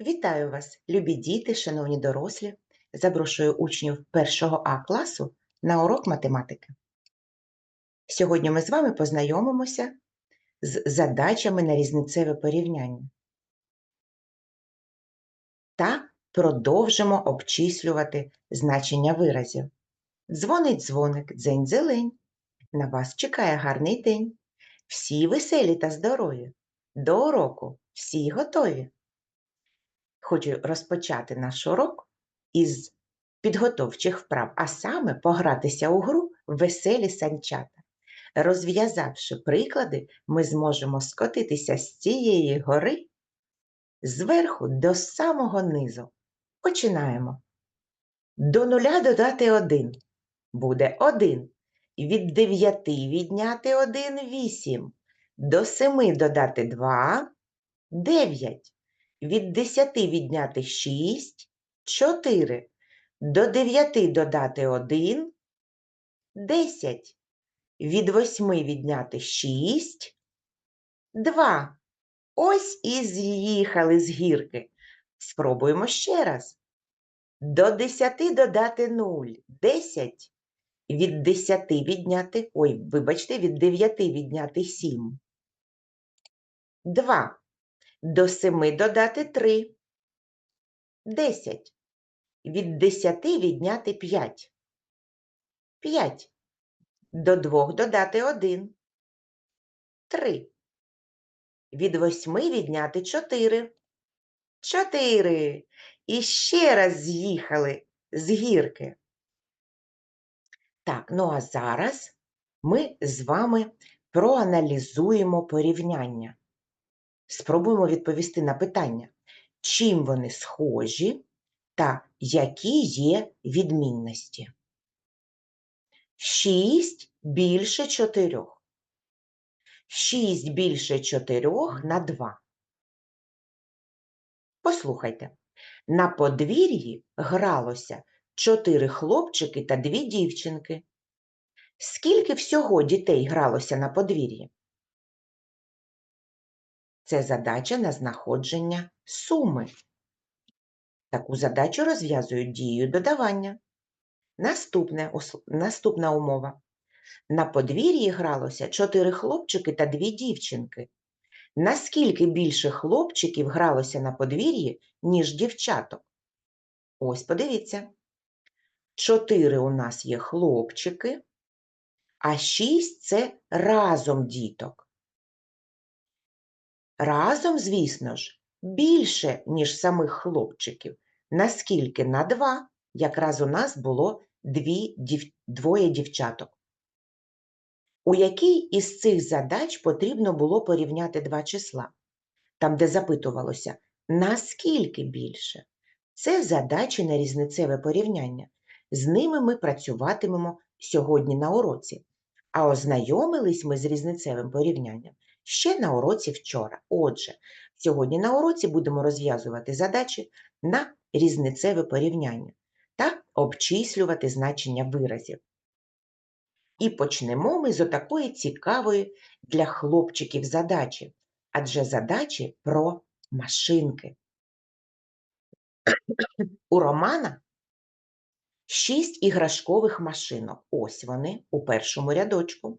Вітаю вас, любі діти, шановні дорослі. Запрошую учнів 1 А класу на урок математики. Сьогодні ми з вами познайомимося з задачами на різницеве порівняння та продовжимо обчислювати значення виразів. Дзвонить дзвоник, дзень зелень. На вас чекає гарний день. Всі веселі та здорові. До уроку всі готові. Хочу розпочати наш урок із підготовчих вправ, а саме погратися у гру веселі санчата. Розв'язавши приклади, ми зможемо скотитися з цієї гори зверху до самого низу. Починаємо. До нуля додати 1 буде 1. Від 9 відняти 1 – 8. До 7 додати 2 – 9. Від 10 відняти 6 – 4. До 9 додати 1 – 10. Від 8 відняти 6 – 2. Ось і з'їхали з гірки. Спробуємо ще раз. До 10 додати 0 – 10. Від 10 відняти, ой, вибачте, від 9 відняти 7 – 2. До 7 додати 3 – 10. Від 10 відняти 5 – 5. До 2 додати 1 – 3. Від 8 відняти 4 – 4. І ще раз з'їхали з гірки. Так, ну а зараз ми з вами проаналізуємо порівняння. Спробуємо відповісти на питання, чим вони схожі та які є відмінності. 6 більше 4. 6 більше 4 на 2. Послухайте, на подвір'ї гралося 4 хлопчики та 2 дівчинки. Скільки всього дітей гралося на подвір'ї? Це задача на знаходження суми. Таку задачу розв'язують дією додавання. Наступне, наступна умова. На подвір'ї гралося чотири хлопчики та дві дівчинки. Наскільки більше хлопчиків гралося на подвір'ї, ніж дівчаток? Ось подивіться. Чотири у нас є хлопчики, а шість це разом діток. Разом, звісно ж, більше, ніж самих хлопчиків. Наскільки? На два. Якраз у нас було дві, дів... двоє дівчаток. У якій із цих задач потрібно було порівняти два числа? Там, де запитувалося, наскільки більше? Це задачі на різницеве порівняння. З ними ми працюватимемо сьогодні на уроці. А ознайомились ми з різницевим порівнянням ще на уроці вчора. Отже, сьогодні на уроці будемо розв'язувати задачі на різницеве порівняння та обчислювати значення виразів. І почнемо ми з отакої цікавої для хлопчиків задачі, адже задачі про машинки. У Романа шість іграшкових машинок. Ось вони у першому рядочку.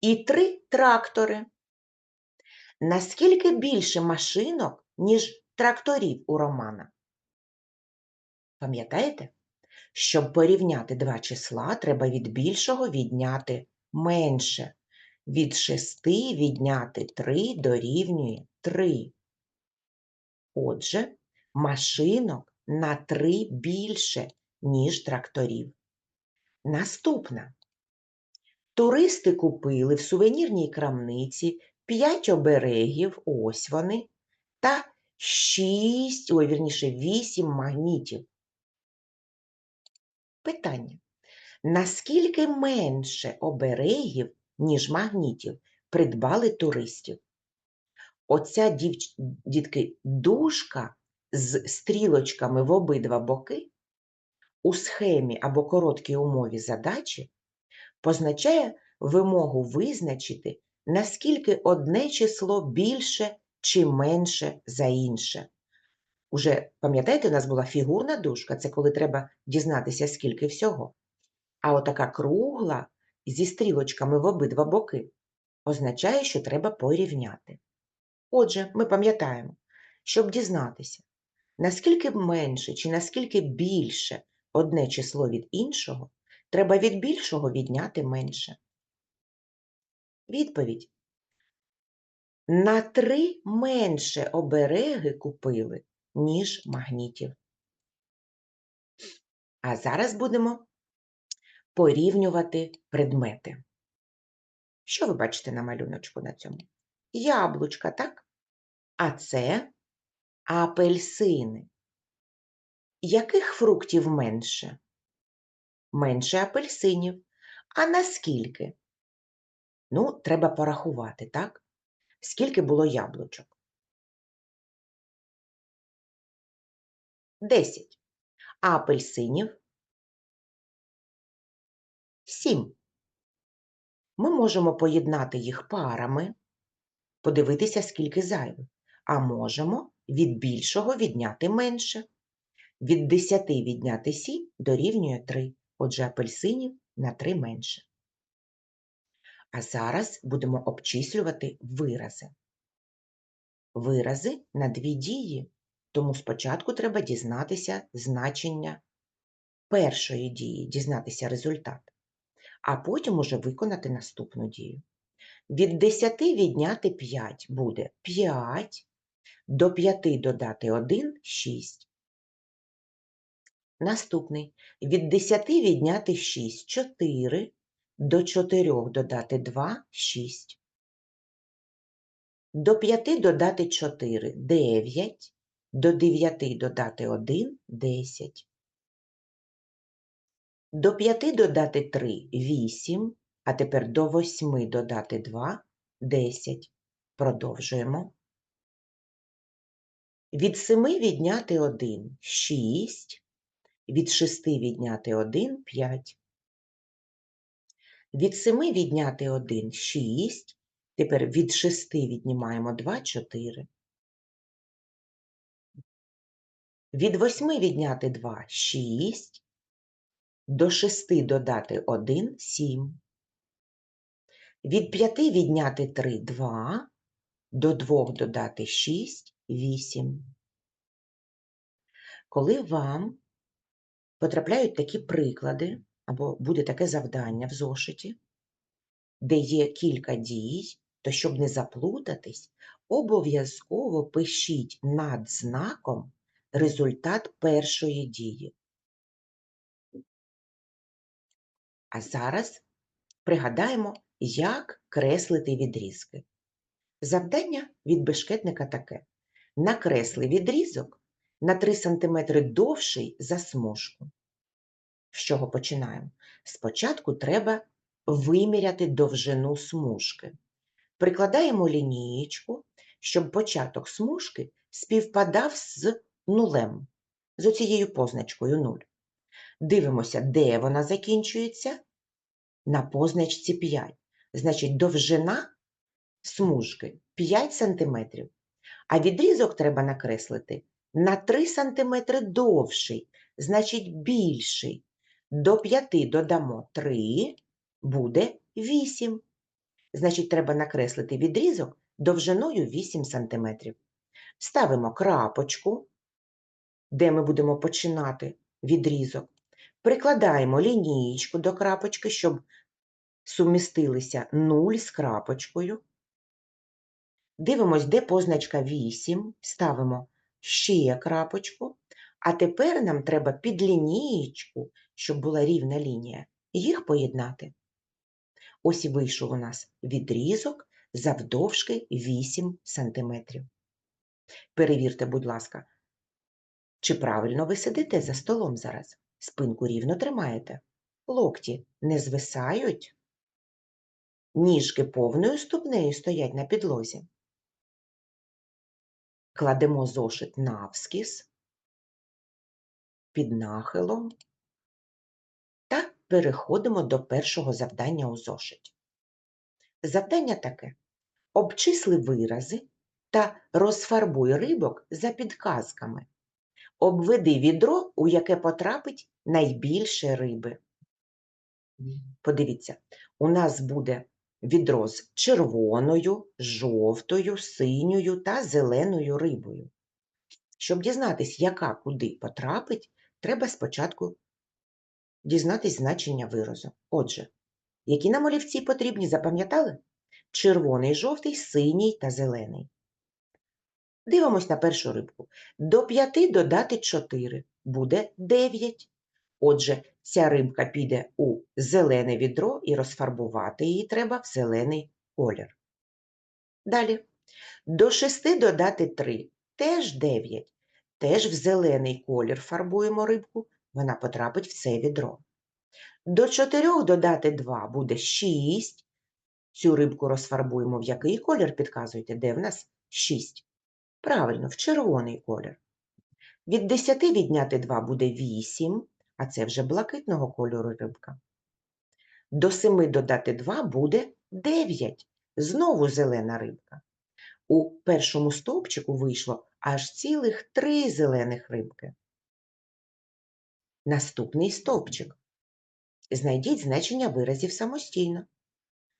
І три трактори. Наскільки більше машинок, ніж тракторів у Романа? Пам'ятаєте? Щоб порівняти два числа, треба від більшого відняти менше. Від шести відняти три дорівнює три. Отже, машинок на три більше, ніж тракторів. Наступна. Туристи купили в сувенірній крамниці 5 оберегів, ось вони, та 6, ой, вірніше, 8 магнітів. Питання. Наскільки менше оберегів, ніж магнітів, придбали туристів? Оця дівч... дітки дужка з стрілочками в обидва боки у схемі або короткій умові задачі позначає вимогу визначити, наскільки одне число більше чи менше за інше. Уже, пам'ятаєте, у нас була фігурна дужка, це коли треба дізнатися, скільки всього. А отака кругла зі стрілочками в обидва боки означає, що треба порівняти. Отже, ми пам'ятаємо, щоб дізнатися, наскільки менше чи наскільки більше одне число від іншого, треба від більшого відняти менше. Відповідь. На три менше обереги купили, ніж магнітів. А зараз будемо порівнювати предмети. Що ви бачите на малюночку на цьому? Яблучка, так? А це апельсини. Яких фруктів менше? Менше апельсинів. А наскільки? Ну, треба порахувати, так? Скільки було яблучок? Десять. А апельсинів? Сім. Ми можемо поєднати їх парами, подивитися, скільки зайвих, а можемо від більшого відняти менше. Від 10 відняти 7 дорівнює 3, отже апельсинів на 3 менше. А зараз будемо обчислювати вирази. Вирази на дві дії, тому спочатку треба дізнатися значення першої дії, дізнатися результат, а потім уже виконати наступну дію. Від 10 відняти 5 буде 5, до 5 додати 1 – 6. Наступний. Від 10 відняти 6 – 4, до 4 додати 2 – 6. До 5 додати 4 – 9, до 9 додати 1 – 10. До 5 додати 3 – 8, а тепер до 8 додати 2 – 10. Продовжуємо. Від 7 відняти 1 – 6, від 6 відняти 1 – 5. Від 7 відняти 1 – 6, тепер від 6 віднімаємо 2 – 4. Від 8 відняти 2 – 6, до 6 додати 1 – 7. Від 5 відняти 3 – 2, до 2 додати 6 – 8. Коли вам потрапляють такі приклади, або буде таке завдання в зошиті, де є кілька дій, то щоб не заплутатись, обов'язково пишіть над знаком результат першої дії. А зараз пригадаємо, як креслити відрізки. Завдання від бешкетника таке. Накресли відрізок на 3 см довший за смужку. З чого починаємо? Спочатку треба виміряти довжину смужки. Прикладаємо лінієчку, щоб початок смужки співпадав з нулем, з оцією позначкою 0. Дивимося, де вона закінчується. На позначці 5. Значить, довжина смужки 5 см, а відрізок треба накреслити на 3 см довший, значить більший. До 5 додамо 3, буде 8. Значить, треба накреслити відрізок довжиною 8 см. Ставимо крапочку, де ми будемо починати відрізок. Прикладаємо лінієчку до крапочки, щоб сумістилися 0 з крапочкою. Дивимось, де позначка 8, ставимо ще крапочку, а тепер нам треба під лінієчку, щоб була рівна лінія, їх поєднати. Ось і вийшов у нас відрізок завдовжки 8 см. Перевірте, будь ласка, чи правильно ви сидите за столом зараз? Спинку рівно тримаєте? Локті не звисають? Ніжки повною ступнею стоять на підлозі. Кладемо зошит навскіз, під нахилом та переходимо до першого завдання у зошиті. Завдання таке. Обчисли вирази та розфарбуй рибок за підказками. Обведи відро, у яке потрапить найбільше риби. Подивіться, у нас буде відро з червоною, жовтою, синьою та зеленою рибою. Щоб дізнатись, яка куди потрапить, треба спочатку дізнатись значення виразу. Отже, які нам олівці потрібні, запам'ятали? Червоний, жовтий, синій та зелений. Дивимось на першу рибку. До 5 додати 4 буде 9. Отже, ця рибка піде у зелене відро і розфарбувати її треба в зелений колір. Далі. До 6 додати 3 теж 9. Теж в зелений колір фарбуємо рибку, вона потрапить в це відро. До 4 додати 2 буде 6. Цю рибку розфарбуємо в який колір, підказуйте, де в нас 6. Правильно, в червоний колір. Від 10 відняти 2 буде 8, а це вже блакитного кольору рибка. До 7 додати 2 буде 9. Знову зелена рибка. У першому стовпчику вийшло аж цілих три зелених рибки. Наступний стовпчик. Знайдіть значення виразів самостійно.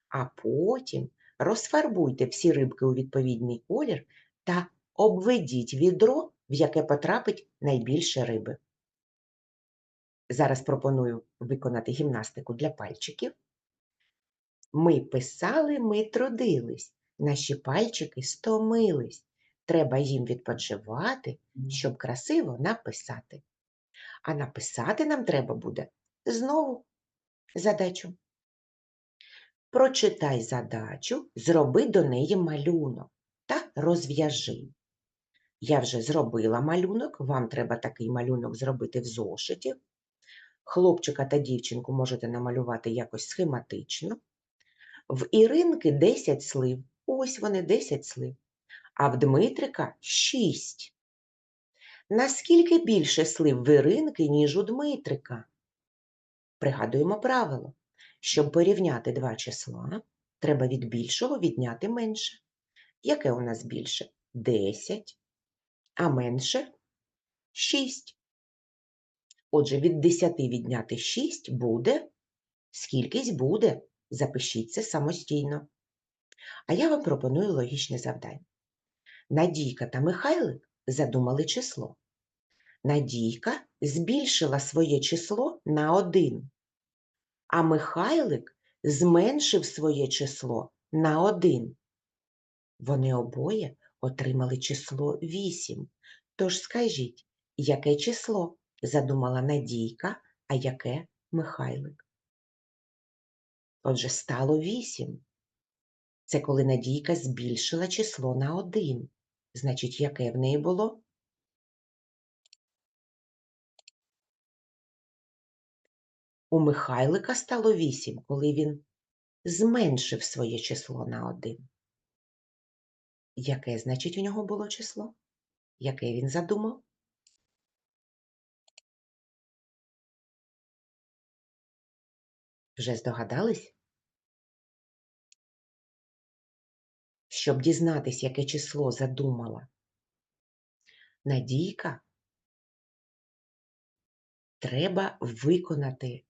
А потім розфарбуйте всі рибки у відповідний колір та обведіть відро, в яке потрапить найбільше риби. Зараз пропоную виконати гімнастику для пальчиків. Ми писали, ми трудились, наші пальчики стомились. Треба їм відпочивати, щоб красиво написати. А написати нам треба буде знову задачу. Прочитай задачу, зроби до неї малюнок та розв'яжи. Я вже зробила малюнок, вам треба такий малюнок зробити в зошиті. Хлопчика та дівчинку можете намалювати якось схематично. В Іринки 10 слив. Ось вони 10 слив. А в Дмитрика 6. Наскільки більше слив в Іринки, ніж у Дмитрика? Пригадуємо правило. Щоб порівняти два числа, треба від більшого відняти менше. Яке у нас більше? 10, а менше 6. Отже, від 10 відняти 6 буде, скількись буде, запишіть це самостійно. А я вам пропоную логічне завдання. Надійка та Михайлик задумали число. Надійка збільшила своє число на 1, а Михайлик зменшив своє число на 1. Вони обоє отримали число 8. Тож скажіть, яке число задумала Надійка, а яке Михайлик? Отже, стало 8. Це коли Надійка збільшила число на 1. Значить, яке в неї було? У Михайлика стало 8, коли він зменшив своє число на 1. Яке, значить, у нього було число? Яке він задумав? Вже здогадались? Щоб дізнатись, яке число задумала Надійка, треба виконати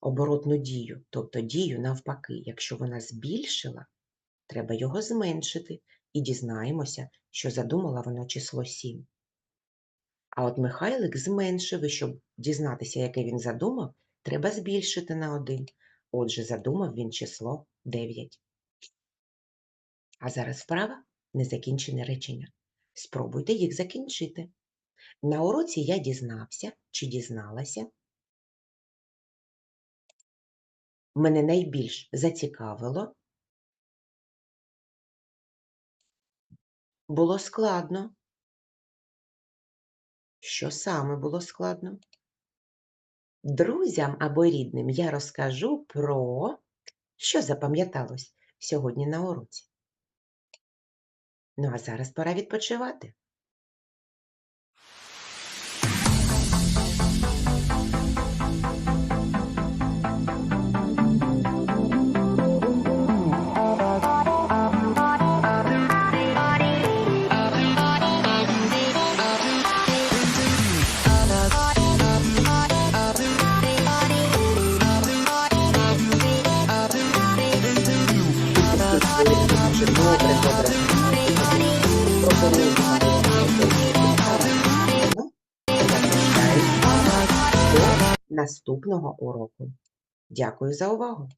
оборотну дію, тобто дію навпаки. Якщо вона збільшила, треба його зменшити і дізнаємося, що задумала вона число 7. А от Михайлик зменшив, і щоб дізнатися, яке він задумав, треба збільшити на 1. Отже, задумав він число 9. А зараз вправа незакінчене речення. Спробуйте їх закінчити. На уроці я дізнався чи дізналася. Мене найбільш зацікавило. Було складно. Що саме було складно? Друзям або рідним я розкажу про що запам'яталось сьогодні на уроці. Ну, а зараз пора відпочивати. Наступного уроку. Дякую за увагу.